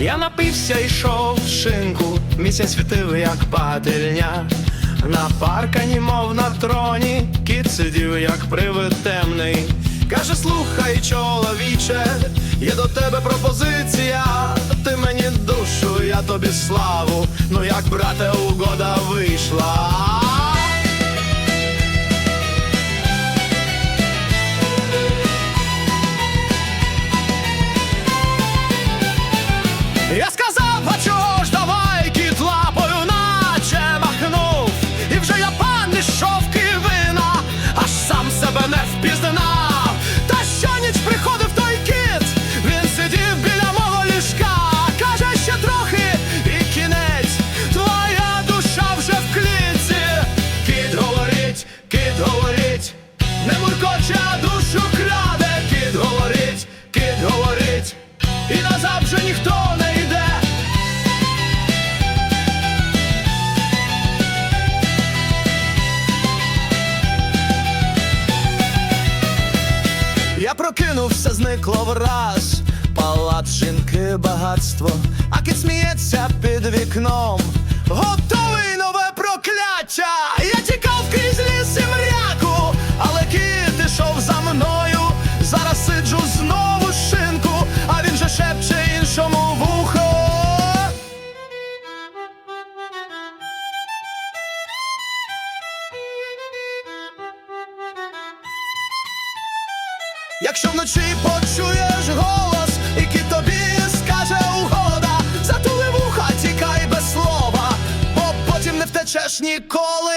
Я напився, йшов в шинку, місяць світив, як пательня. На паркані, мов на троні, кіт сидів, як привид темний. Каже, слухай, чоловіче, є до тебе пропозиція. Ти мені душу, я тобі славу. Ну як, брате, угода вийшла. Вже ніхто не йде Я прокинувся, зникло враз Палац жінки, багатство, а кіт сміється під вікном. Готовий нове прокляття! Якщо вночі почуєш голос, який тобі скаже угода, затули вуха, тікай без слова, бо потім не втечеш ніколи.